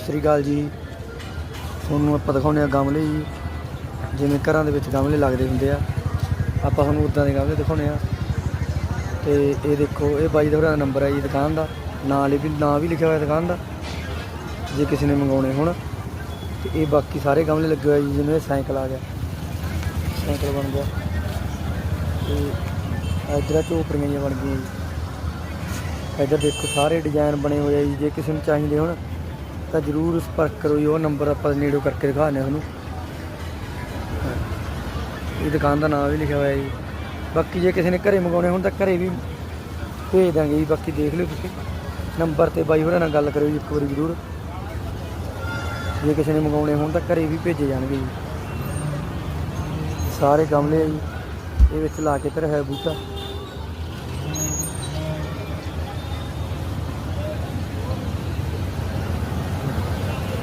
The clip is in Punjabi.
ਸਤਿ ਸ੍ਰੀ ਅਕਾਲ ਜੀ। ਤੁਹਾਨੂੰ ਆਪਾਂ ਦਿਖਾਉਂਦੇ ਆ ਗਮਲੇ ਜੀ। ਜਿਵੇਂ ਘਰਾਂ ਦੇ ਵਿੱਚ ਗਮਲੇ ਲੱਗਦੇ ਹੁੰਦੇ ਆ। ਆਪਾਂ ਤੁਹਾਨੂੰ ਉਦਾਂ ਦੇ ਗਮਲੇ ਦਿਖਾਉਂਦੇ ਆ ਤੇ ਇਹ ਦੇਖੋ, ਇਹ ਬਾਈ ਦਾ ਭਰਾ ਦਾ ਨੰਬਰ ਹੈ ਜੀ ਦੁਕਾਨ ਦਾ। ਨਾਲ ਵੀ, ਨਾਂ ਵੀ ਲਿਖਿਆ ਹੋਇਆ ਦੁਕਾਨ ਦਾ। ਜੇ ਕਿਸੇ ਨੇ ਮੰਗਾਉਣੇ ਹੋਣ। ਤੇ ਇਹ ਬਾਕੀ ਸਾਰੇ ਗਮਲੇ ਲੱਗੇ ਹੋਏ ਜੀ, ਜਿਵੇਂ ਇਹ ਸਾਈਕਲ ਆ ਗਿਆ। ਸਾਈਕਲ ਬਣ ਗਿਆ। ਤੇ ਇਧਰ ਝੋਪੜੀਆਂ ਜਿਹੀਆਂ ਬਣ ਗਈਆਂ ਜੀ। ਇੱਧਰ ਦੇਖੋ, ਸਾਰੇ ਡਿਜ਼ਾਈਨ ਬਣੇ ਹੋਏ ਆ ਜੀ। ਜੇ ਕਿਸੇ ਨੂੰ ਚਾਹੀਦੇ ਹੋਣ। ਤਾਂ ਜਰੂਰ ਸੰਪਰਕ ਕਰੋ ਜੀ, ਉਹ ਨੰਬਰ ਆਪਾਂ ਨੇੜੋਂ ਕਰਕੇ ਦਿਖਾਉਂਦੇ ਹਾਂ ਤੁਹਾਨੂੰ। ਇਹ ਦੁਕਾਨ ਦਾ ਨਾਮ ਵੀ ਲਿਖਿਆ ਹੋਇਆ ਜੀ। ਬਾਕੀ ਜੇ ਕਿਸੇ ਨੇ ਘਰੇ ਮੰਗਾਉਣੇ ਹੋਣ ਤਾਂ ਘਰੇ ਵੀ ਭੇਜ ਦਾਂਗੇ ਜੀ। ਬਾਕੀ ਦੇਖ ਲਿਓ ਤੁਸੀਂ। ਨੰਬਰ ਤੇ ਬਾਈ ਹੋਰਾਂ ਨਾਲ ਗੱਲ ਕਰਿਓ ਜੀ, ਇੱਕ ਵਾਰੀ ਜਰੂਰ। ਜੇ ਕਿਸੇ ਨੇ ਮੰਗਾਉਣੇ ਹੋਣ ਤਾਂ ਘਰੇ ਵੀ ਭੇਜੇ ਜਾਣਗੇ ਜੀ। ਸਾਰੇ ਗਮਲੇ ਆ ਜੀ। ਇਹ ਵਿੱਚ ਲਾ ਕੇ ਧਰਿਆ ਹੋਇਆ ਬੂਟਾ।